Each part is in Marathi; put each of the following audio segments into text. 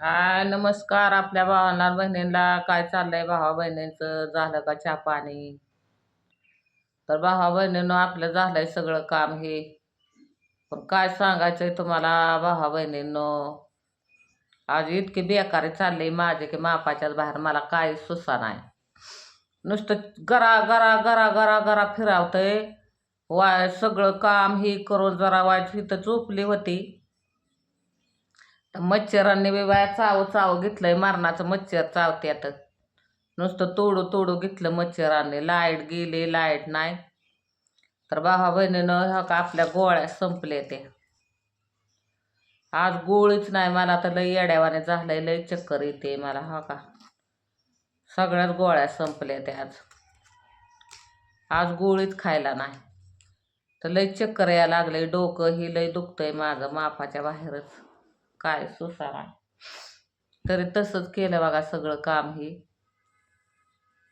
हा नमस्कार आपल्या भावांना बहिणींना. काय चाललंय भावा बहिणींचं? झालं का चहा पाणी? तर भावा बहिणीनं आपलं झालंय सगळं काम हे. पण काय सांगायचंय तुम्हाला भावा बहिणींनो? आज इतकी बेकारी चालली माझे की मापाच्याच बाहेर मला काय सुसा नाही. नुसतं गरा गरा गरा गरा गरा फिरावतंय. वाय सगळं काम हे करून जरा वाय इथं झोपली होती. मच्छरांनी बी बाया चाव चाव घेतलंय मरणाचं मच्छर चावत्यात. नुसतं तोडू तोडू घेतलं मच्छरांनी. लाइट गेली लाइट नाही. तर भावा बहिणीनं हा का आपल्या गोळ्या संपल्या त्या. आज गोळीच नाही मला तर लई येड्यावाने झालंय लई चक्कर येते मला हा का. सगळ्याच गोळ्या संपल्या ते आज. आज गोळीच खायला नाही. तर लई चक्कर यायला लागलंय डोकं ही लई दुखतंय माझं मापाच्या बाहेरच. काय सुसारा तरी तसंच केलं बघा सगळं काम ही.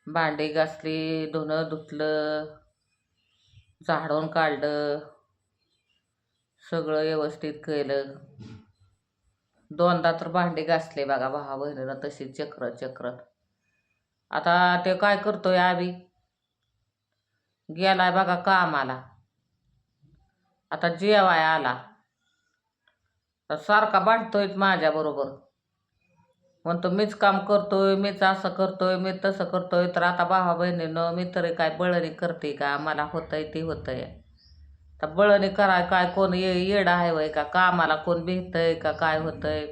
भांडी घासली धुणं धुतलं झाडून काढलं सगळं व्यवस्थित केलं. दोनदा तर भांडी घासले बघा भावा बहिणीनं तशी चक्र चक्र. आता ते काय करतोय आम्ही? गेलाय बघा कामाला. आता जेवाय आला. सारखा भांडतोय माझ्या बरोबर. म्हणतो मीच काम करतोय मीच असं करतोय मी तसं करतोय तर आता भावा बहिणीनं मी तरी काय बळणी करते का? मला होतंय ते होतंय. तर बळणी कराय काय कोण ये येडा आहे वय का? कामाला कोण भेटतंय का? काय होतंय?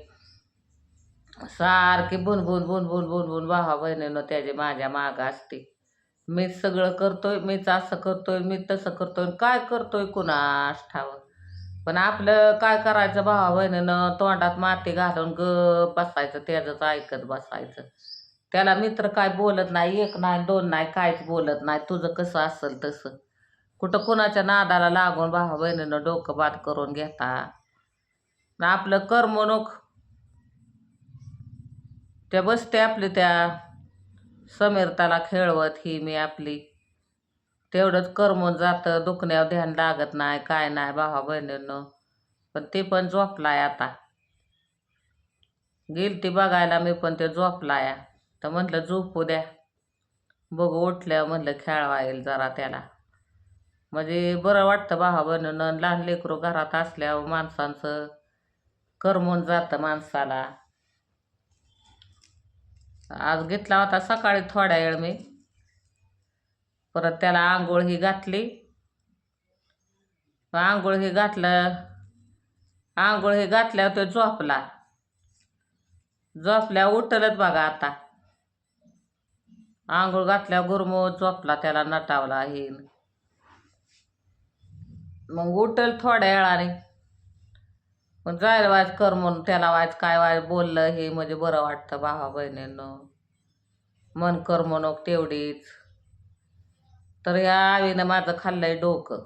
सारखी बुनबुन बुनबुन बुनबुन भावा बहिणीनं त्याचे माझ्या मागं असते. मीच सगळं करतोय मीच असं करतोय मी तसं करतोय काय करतोय कुणास ठावं पण आपलं काय करायचं भावा बहिणीनं तोंडात माती घालून ग बसायचं त्याचंच ऐकत बसायचं. त्याला मित्र काय बोलत नाही एक नाही दोन नाही काहीच बोलत नाही तुझं कसं असेल तसं. कुठं कुणाच्या नादाला लागून भावा बहिणीनं डोकं बाद करून घेता. आपलं करमणूक त्या बसते आपली त्या समीरताला खेळवत ही मी आपली. तेवढंच करमून जातं दुखण्यावर ध्यान लागत नाही काय नाही भावा बहिणींनो. पण ते पण झोपलाय आता. गेल ती बघायला मी पण ते झोपलाय. तर म्हटलं झोपू द्या. बघू उठल्यावर म्हटलं खेळवा येईल जरा त्याला. म्हणजे बरं वाटतं भावा बहिणीनं लहान लेकरू घरात असल्यावर माणसांचं करमून जातं माणसाला. आज घेतला होता सकाळी थोड्या वेळ मी. परत त्याला आंघोळ ही घातली. आंघोळ ही घातलं. आंघोळ ही घातल्यावर तो झोपला. झोपल्या उठलच बघा आता. आंघोळ घातल्यावर गुरमो झोपला त्याला नटावला हे मग उठल थोड्या वेळाने. मग जायला वाज कर म्हणून त्याला वाज काय वाज बोललं हे म्हणजे बरं वाटतं भावा बहिणीनं. मन करमणूक तेवढीच. तर या आवीनं माझं खाल्लंय डोकं.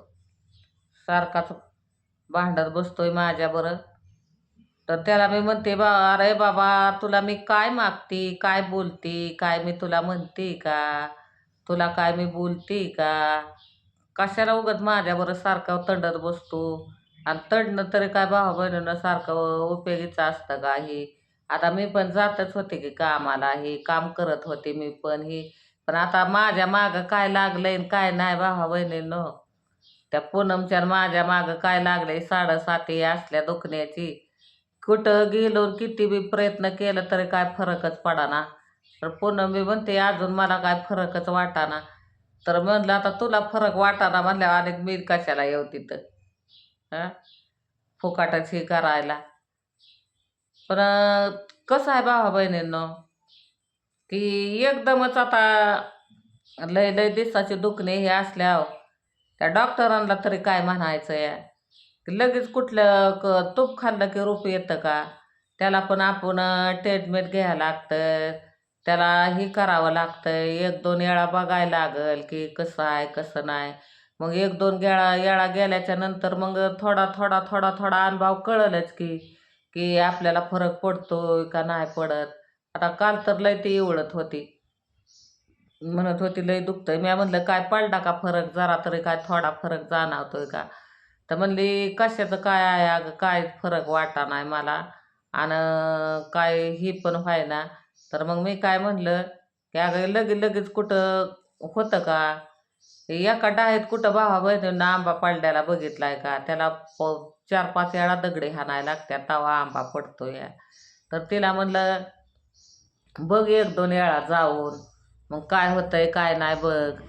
सारखाच भांडत बसतोय माझ्या बरं. तर त्याला मी म्हणते बा अरे बाबा तुला मी काय मागते काय बोलते काय मी तुला म्हणते का? तुला काय मी बोलते का? कशाला उगत माझ्याबरोबर सारखं तंडत बसतो? आणि तंडणं तरी काय भावा बहिणीनं सारखं उपयोगीचं असतं का हे? आता मी पण जातच होते की कामाला हे काम करत होते मी पण हे पण आता माझ्या मागं काय लागलंय आणि काय नाही भावा बहिणीनं त्या पूनमच्या माझ्या मागं काय लागलंय? साडेसाती असल्या दुखण्याची. कुठं गेलो किती बी प्रयत्न केलं तरी काय फरकच पडाना. तर पूनम बी म्हणते अजून मला काय फरकच वाटाना. तर म्हणलं आता तुला फरक वाटाना म्हणल्यावर अनेक मी कशाला येऊ तिथं? हां? फुकाटच हे करायला. पण कसं आहे भावा बहिणींनो? की एकदमच आता लय लय दिसाचे दुखणे हे असल्यावर त्या डॉक्टरांना तरी काय म्हणायचं या? की लगेच कुठलं क तूप खाल्लं की रूप येतं का? त्याला पण आपण ट्रीटमेंट घ्यायला लागतं. त्याला हे करावं लागतं. एक दोन येळा बघायला लागल की कसं आहे कसं नाही. मग एक दोन गेळा येळा गेल्याच्यानंतर मग थोडा थोडा थोडा थोडा अनुभव कळलंच की की आपल्याला फरक पडतो का नाही पडत. आता काल तर लय ती एवढत होती. म्हणत होती लय दुखतंय. मी म्हणलं काय पडला का फरक? जरा तरी काय थोडा फरक जाणवतोय का? तर म्हणली कशाचं काय आहे? अगं काय फरक वाटा नाही मला. आणि काय ही पण व्हायना. तर मग मी काय म्हणलं की अगं लगे लगेच कुठं होतं का? एका डाळीत कुठं भावा बहिणीनं आंबा पडल्याला बघितलाय का? त्याला प चार पाच वेळा दगडे हाणायला लागत्या तवा आंबा पडतो या तर तिला म्हणलं बघ एक दोन वेळा जाऊन मग काय होतंय काय नाही बघ.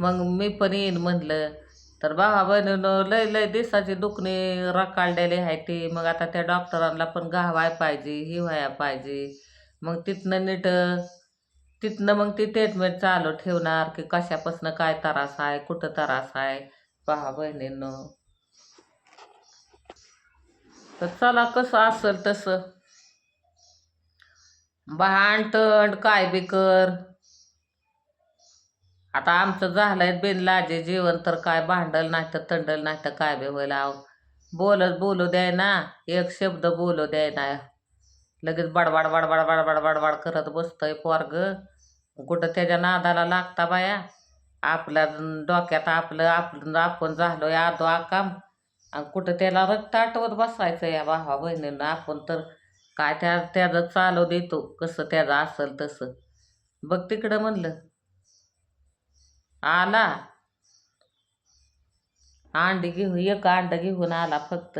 मग मी पण येईन म्हणलं तर भावा बहिणीनं लय लय दिवसाची दुखणी रकाळलेली आहे ती. मग आता त्या डॉक्टरांना पण घावाय पाहिजे ही पाहिजे. मग तिथनं नीट तिथनं मग ती ट्रीटमेंट चालू ठेवणार की कशापासनं काय त्रास आहे कुठं त्रास आहे पहा बहिणीनं. तर चला कसं असेल तसं. भांडतंड काय बी कर. आता आमचं झालंय बिन लाजे जेवण तर काय भांडल नाही तर तंडल नाही तर काय बी होईल आव बोलत बोलू द्याय ना एक शब्द बोलू द्याय ना. लगेच बडबड बडबड बडबड बडबड करत बसतंय पोरग. कुठं त्याच्या नादाला लागता बाया? आपल्या डोक्यात आपलं आपलं आपण झालोय आदो आकाम. आणि कुठं त्याला रक्त आठवत बसायचं या भावा बहिणीनं आपण तर काय त्या त्याचं चालू देतो कसं त्याचं असेल तसं. बघ तिकडं म्हणलं. आला. अंडी घेऊ एक अंड घेऊन आला फक्त.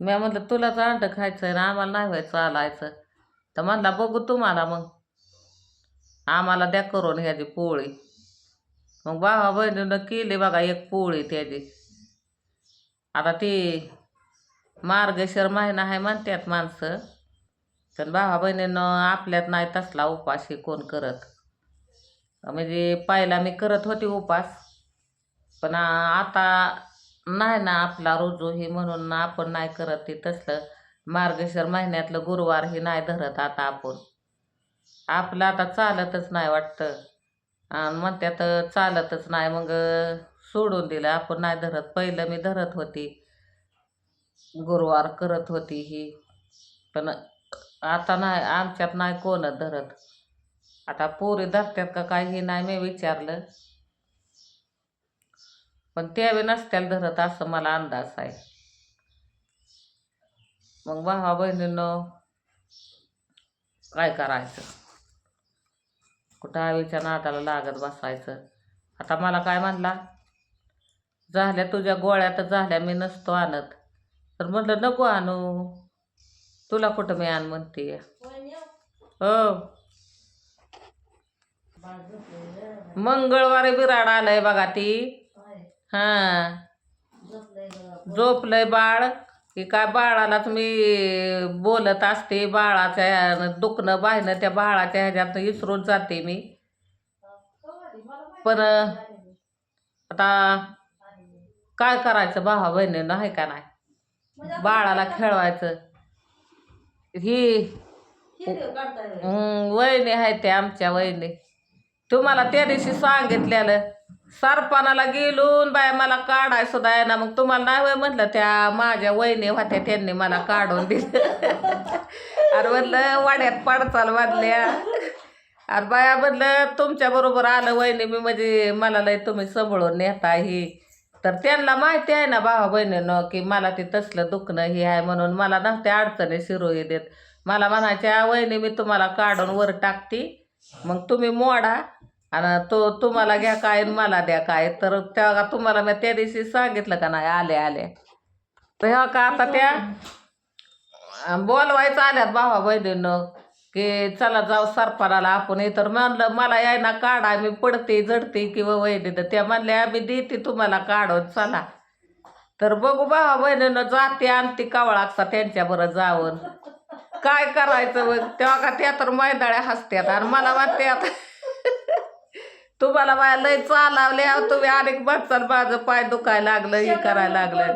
मी म्हटलं तुलाच अंड खायचं आहे ना आम्हाला नाही व्हायचं चालायचं. तर म्हणला बघू तुम्हाला मग. आम्हाला द्या करून ह्याची पोळी. मग बाबा बहिणीनं केली बघा एक पोळी त्याची. आता ती मार्गशीर महिना आहे म्हणतात माणसं. पण भावा बहिणीनं आपल्यात नाही तसला उपास हे कोण करत. म्हणजे पहिला मी करत होती उपास. पण आता नाही ना आपला रोजू हे म्हणून आपण नाही करत ते तसलं. मार्गशीर महिन्यातलं गुरुवार हे नाही धरत आता आपण. आपलं आता चालतच नाही वाटतं. आणि म्हणत्यात चालतच नाही मग सोडून दिलं आपण नाही धरत. पहिलं मी धरत होती. गुरुवार करत होती ही. पण आता नाही आमच्यात नाही कोण धरत. आता पोरी धरतात का काय हे नाही मी विचारलं. पण त्यावे नसत्याला धरत असं मला अंदाज आहे. मग भावा बहिणीनं काय करायचं? कुठं आवीच्या नादाला लागत बसायचं? आता मला काय म्हणला? झाल्या तुझ्या गोळ्या तर झाल्या मी नसतो आणत. तर म्हटलं नको आणू. तुला कुठं मी आण म्हणते. हो. मंगळवारी बिराड आलंय बघा ती. हां. झोपलंय बाळ. की काय बाळालाच मी बोलत असते बाळाच्या ह्यानं दुखणं बाहेरनं त्या बाळाच्या ह्याच्यात इसरून जाते मी. पण आता काय करायचं भावा बहिणीनं आहे का नाही? बाळाला खेळवायचं. ही वहिनी आहे ते आमच्या वहिनी. तुम्हाला त्या दिवशी सांगितलेलं सरपणाला गेलून बाय मला काढाय सुद्धा आहे ना मग तुम्हाला नाही वय म्हटलं त्या माझ्या वहिनी होत्या त्यांनी मला काढून दिलं. अरे म्हटलं वाड्यात पडचाल बांधल्या अरे बाया म्हटलं तुमच्या बरोबर आलं वहिनी मी म्हणजे मला लय तुम्ही सांभाळून नेता ही. तर त्यांना माहिती आहे ना भावा बहिणीनं की मला ते तसलं दुखणं हे आहे म्हणून मला नव्हत्या अडचणी शिरोई देत मला म्हणायच्या वहिनी मी तुम्हाला काढून वर टाकते. मग तुम्ही मोडा आणि तो तुम्हाला घ्या काय मला द्या काय. तर तेव्हा तुम्हाला मी त्या दिवशी सांगितलं का नाही आले आले. तर ह्या का आता त्या बोलवायचं आल्यात भावा बहिणीनं. की चला जाऊ सरपणाला आपण तर म्हणलं मला याय ना काढा मी पडते जडते किंवा वहिनी तर त्या म्हणल्या आम्ही देते तुम्हाला काढून चला. तर बघू भावा बहिणीनं जाते आणते कावळाकसा त्यांच्याबरोबर जाऊन. काय करायचं मग तेव्हा का त्या तर मैदाळ्या हसत्यात आणि मला वाटते आता तुम्हाला बाया लय चालावले अहो तुम्ही अनेक बसाल माझं पाय दुखायला लागलं हे करायला लागलं.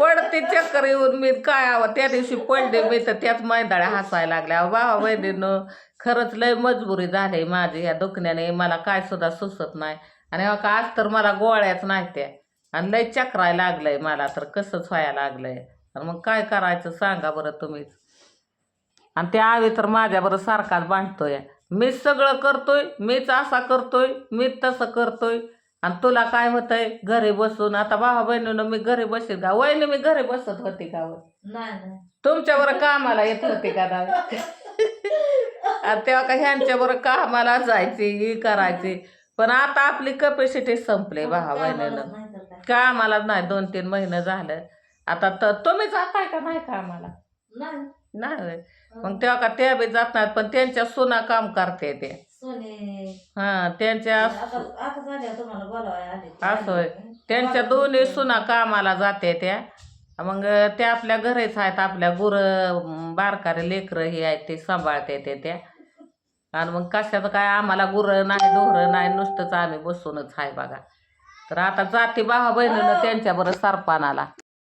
पडते चक्कर येऊन मी काय आवा त्या दिवशी पडले मी तर त्याच मैदाळ्या हसायला लागल्या अहो बाबा वैद्यनं खरंच लय मजबुरी झाली माझी ह्या दुखण्याने मला काय सुद्धा सुचत नाही. आणि अहो का आज तर मला गोळ्याच नाही त्या. आणि लय चक्रायला लागलंय मला तर कसंच व्हायला लागलंय. आणि मग काय करायचं सांगा बरं तुम्हीच. आणि त्या आवी तर माझ्याबरोबर सारखाच बांधतोय मीच सगळं करतोय मीच असा करतोय मीच तसं करतोय. आणि तुला काय होतंय? घरी बसून आता भावा बहिणीनं मी घरी बसेल का? वहिनी मी घरी बसत होती का? नाही नाही. तुमच्यावर कामाला येत होते का नाही? आणि तेव्हा का ह्यांच्यावर कामाला जायची ही करायची. पण आता आपली कपॅसिटी संपली भावा बहिणीनं. कामाला नाही दोन तीन महिने झालं. आता तर तुम्ही जाताय का नाही कामाला? नाही. मग तेव्हा का त्या बी जात नाहीत पण त्यांच्या सुना काम करते ते. सोने. हा त्यांच्या आता आता झाल्या तुम्हाला बोलावाय आले असं होय. त्यांच्या दोन्ही सुना कामाला जाते त्या. मग त्या आपल्या घरीच आहेत आपल्या गुरं बारकारे लेकरं हे आहेत ते सांभाळते ते त्या. आणि मग कशाचं काय आम्हाला गुरं नाही डोहरं नाही नुसतंच आम्ही बसूनच आहे बघा. तर आता जाते भावा बहिणीनं त्यांच्याबरोबर सरपानाला